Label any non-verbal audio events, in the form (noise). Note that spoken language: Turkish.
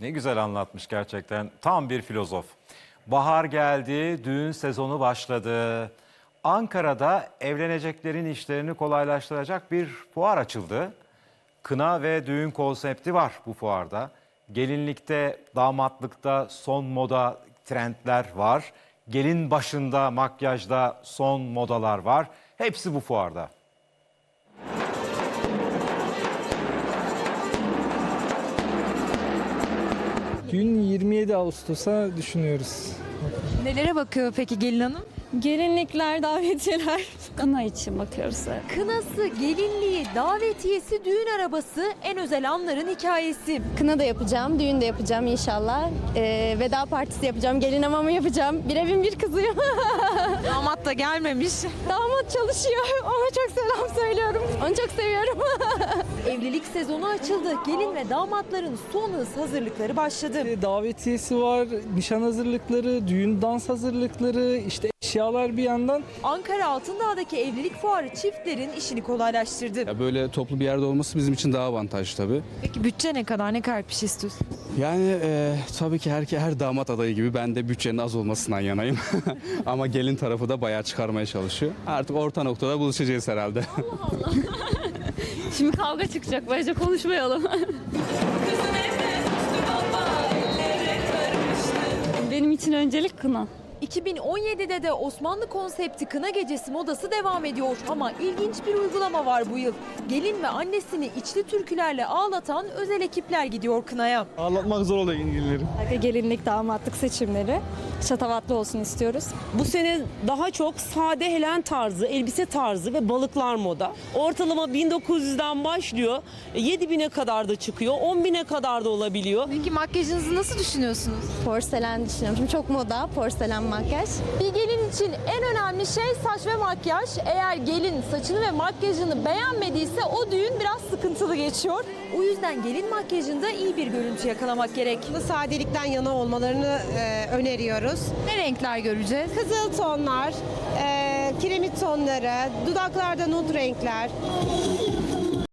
Ne güzel anlatmış gerçekten. Tam bir filozof. Bahar geldi, düğün sezonu başladı. Ankara'da evleneceklerin işlerini kolaylaştıracak bir fuar açıldı. Kına ve düğün konsepti var bu fuarda. Gelinlikte, damatlıkta son moda trendler var. Gelin başında, makyajda son modalar var. Hepsi bu fuarda. Düğün 27 Ağustos'a düşünüyoruz. Nelere bakıyor peki gelin hanım? Gelinlikler, davetiyeler. (laughs) Kına için bakıyoruz. Kınası, gelinliği, davetiyesi, düğün arabası en özel anların hikayesi. Kına da yapacağım, düğün de yapacağım inşallah. Ee, veda partisi yapacağım, gelin hamamı yapacağım. Bir evin bir kızıyım. (laughs) Damat da gelmemiş. Damat çalışıyor. Ona çok selam söylüyorum. Onu çok seviyorum. (laughs) Evlilik sezonu açıldı. Gelin ve damatların son hız hazırlıkları başladı. Davetiyesi var, nişan hazırlıkları, düğün dans hazırlıkları, işte eşyalar bir yandan. Ankara Altındağ'daki evlilik fuarı çiftlerin işini kolaylaştırdı. Ya böyle toplu bir yerde olması bizim için daha avantajlı tabii. Peki bütçe ne kadar, ne kadar bir şey istiyorsun? Yani e, tabii ki her, her damat adayı gibi ben de bütçenin az olmasından yanayım. (laughs) Ama gelin tarafı da bayağı çıkarmaya çalışıyor. Artık orta noktada buluşacağız herhalde. (laughs) (laughs) Şimdi kavga çıkacak. Böylece konuşmayalım. Benim için öncelik kına. 2017'de de Osmanlı konsepti kına gecesi modası devam ediyor. Ama ilginç bir uygulama var bu yıl. Gelin ve annesini içli türkülerle ağlatan özel ekipler gidiyor kınaya. Ağlatmak zor oluyor ilgilileri. Gelinlik, damatlık seçimleri. Şatavatlı olsun istiyoruz. Bu sene daha çok sade helen tarzı, elbise tarzı ve balıklar moda. Ortalama 1900'den başlıyor. 7000'e kadar da çıkıyor. 10.000'e kadar da olabiliyor. Peki makyajınızı nasıl düşünüyorsunuz? Porselen düşünüyorum. Şimdi çok moda porselen makyaj. Bir gelin için en önemli şey saç ve makyaj. Eğer gelin saçını ve makyajını beğenmediyse o düğün biraz sıkıntılı geçiyor. O yüzden gelin makyajında iyi bir görüntü yakalamak gerek. sadelikten yana olmalarını e, öneriyoruz. Ne renkler göreceğiz? Kızıl tonlar, e, kiremit tonları, dudaklarda nut renkler,